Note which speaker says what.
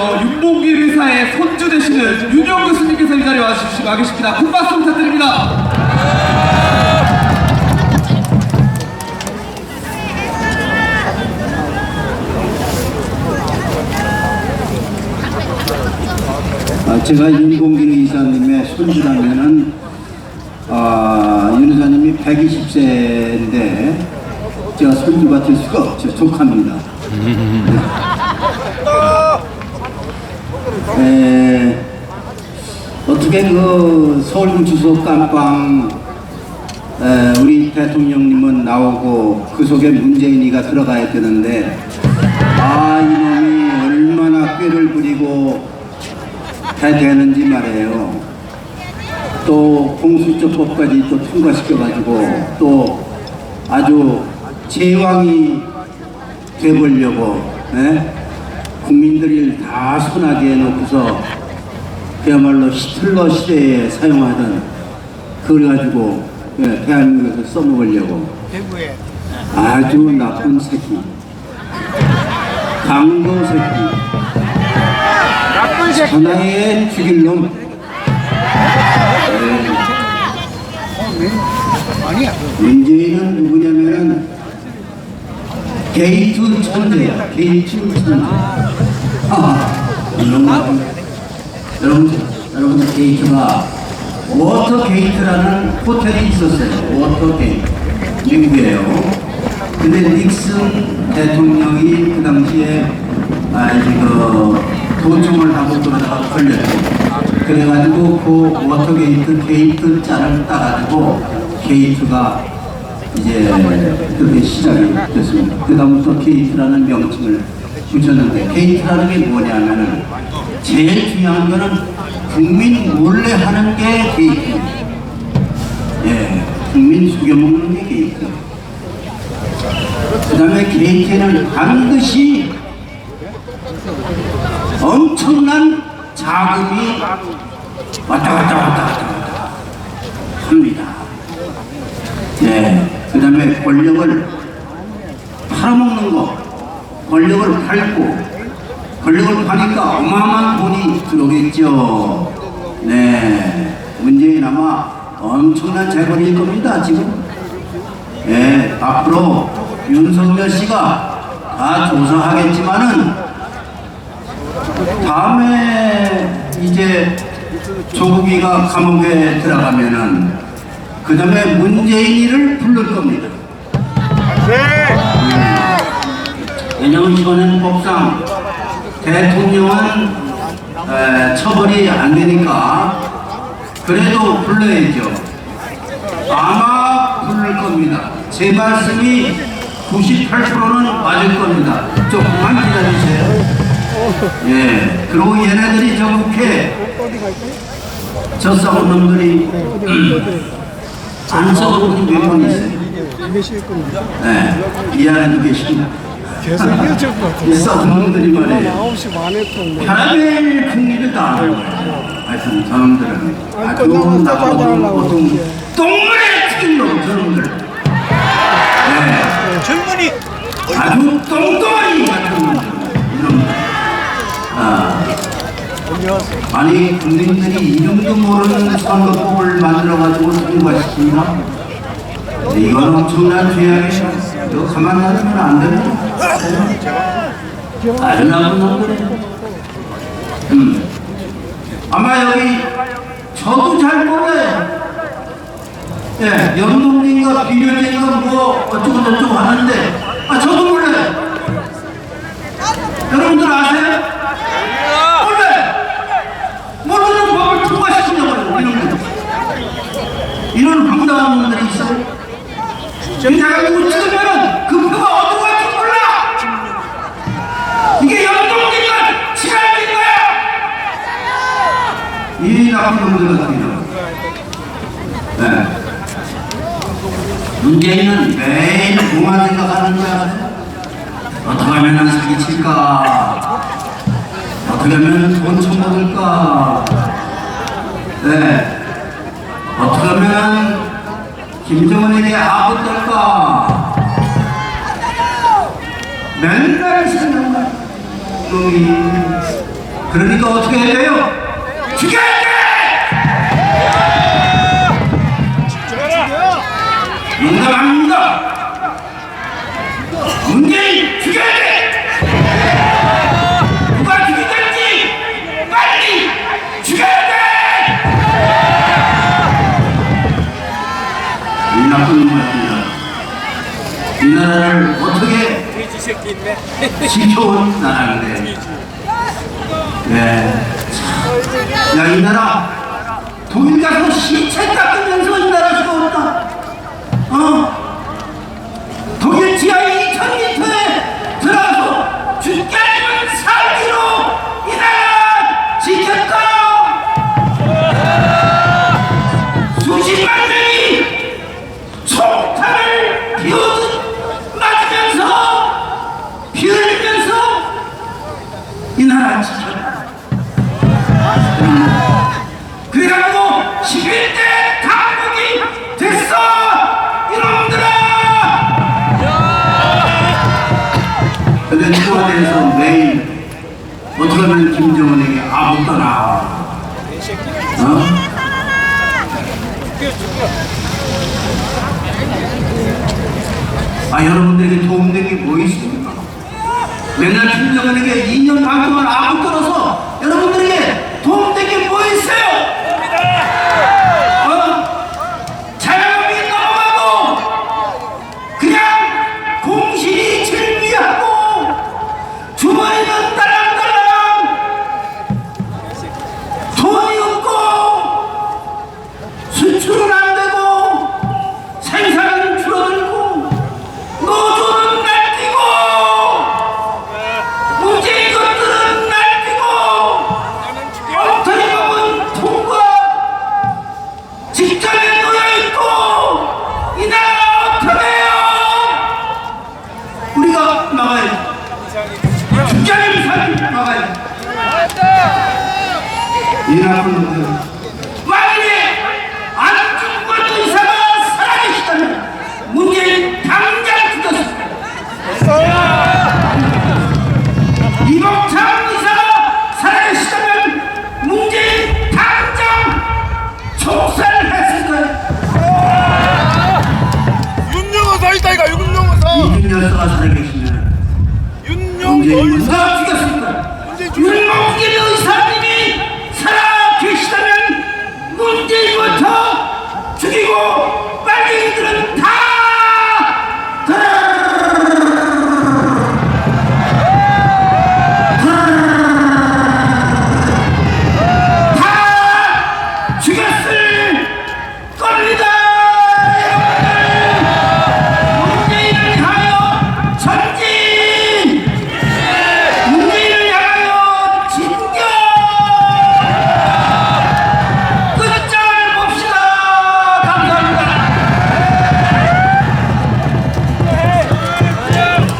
Speaker 1: 어, 주시죠. 윤봉길 의사의 손주 되시는 윤영 교수님께서 이 자리에 와주시고 와 계십니다. 큰 박수 부탁드립니다.
Speaker 2: 아, 제가 윤봉길 이사님의 손주라면은 아, 윤 이사님이 120세인데 제가 손주 같을 수가 없죠. 족합니다. 에, 어떻게 그 서울 주소 깜빵 에, 우리 대통령님은 나오고 그 속에 문재인이가 들어가야 되는데 아 이놈이 얼마나 꾀를 부리고 해 되는지 말이에요. 또 공수처법까지 또 통과시켜가지고 또 아주 제왕이 돼보려고 예? 국민들을 다 손하게 해놓고서 그야말로 히틀러 시대에 사용하던 그걸 가지고 예, 대한민국에서 써먹으려고. 아주 나쁜 새끼. 강도 새끼. 하나에 죽일 놈.
Speaker 3: 아니야.
Speaker 2: 문재인은 누구냐면은 게이트 천재야. 게이트 천재. 아 여러분 여러분 여러분 게이트가 워터 게이트라는 호텔이 있었어요. 워터 게이트. 미국이에요. 근데 닉슨 대통령이 그 당시에 아 이제 그 도청을 하고 그러다가 걸렸죠. 그래가지고 그 워터 게이트 게이트 자를 따가지고 게이트가 이제 그렇게 시작이 됐습니다. 그 다음부터 게이트라는 명칭을 붙였는데 게이트라는 게 뭐냐면은 제일 중요한 거는 국민 몰래 하는 게 게이트입니다. 예, 국민 속여먹는 게 게이트. 그 다음에 게이트는 반드시 엄청난 자금이 왔다 갔다 왔다 갔다 합니다. 네. 그 다음에 권력을 팔아먹는 거, 권력을 팔고, 권력을 파니까 어마어마한 돈이 들어오겠죠. 네. 문재인 아마 엄청난 재벌일 겁니다, 지금. 네. 앞으로 윤석열 씨가 다 조사하겠지만은, 다음에 이제 조국이가 감옥에 들어가면은 그 다음에 문재인이를 부를 겁니다.
Speaker 3: 네.
Speaker 2: 왜냐면 이거는 법상 대통령은 에, 처벌이 안 되니까 그래도 불러야죠. 아마 부를 겁니다. 제 말씀이 98%는 맞을 겁니다. 조금만 기다리세요. 예. 그리고 얘네들이 저렇게 저 싸운 놈들이 안 써본 몇번 있어요.
Speaker 3: 계실 겁니다.
Speaker 2: 네. 이 안에도 계십니다.
Speaker 3: 계속 이어질
Speaker 2: 것이
Speaker 3: 같아요.
Speaker 2: 놈들이 말이에요.
Speaker 3: 9시 반에 또
Speaker 2: 풍리를 다 하는 거예요. 하여튼 저놈들은 아주 나쁘고 보통 똥물에 튀긴 놈 저놈들. 네.
Speaker 3: 젊은이
Speaker 2: 아주 똥덩어 아니 국민들이 이름도 모르는 선거법을 만들어가지고 통과시킵니다. 이건 엄청난 죄악이에요. 이거 가만 놔두면 안 됩니다. 아주 나쁜 놈들. 음. 아마 여기 저도 잘 몰라요. 예, 연동인가 비료인가 뭐 어쩌고 저쩌고 하는데 아 저도 몰라요. 여러분들 아세요? 몰라요. 모르는 법을 통과시키려고 이런 거. 이런 황당한 놈들이 있어요. 내가 이거 찍으면은 그 표가 몰라. 지랄인 거야. 같은 네. 문재인은 뭐만 생각하는 거야? 어떻게 하면 난 사기칠까? 어떻게 하면 돈 처먹을까? 네. 어떻게 하면 김정은에게 아부 떨까? 맨날. 놈이. 그러니까 어떻게 해야 돼요? 죽여야 돼! 알고 있는 것 같습니다. 이 나라를 어떻게 지켜온 나라인데 네. 야, 이 나라 돈가서 시체 깎은 전서에서 매일 어떻게 하면 김정은에게 아웃더라 어? 아 여러분들에게 도움된 게 뭐 있습니까? 맨날 김정은에게 2년 반 동안 아웃더라서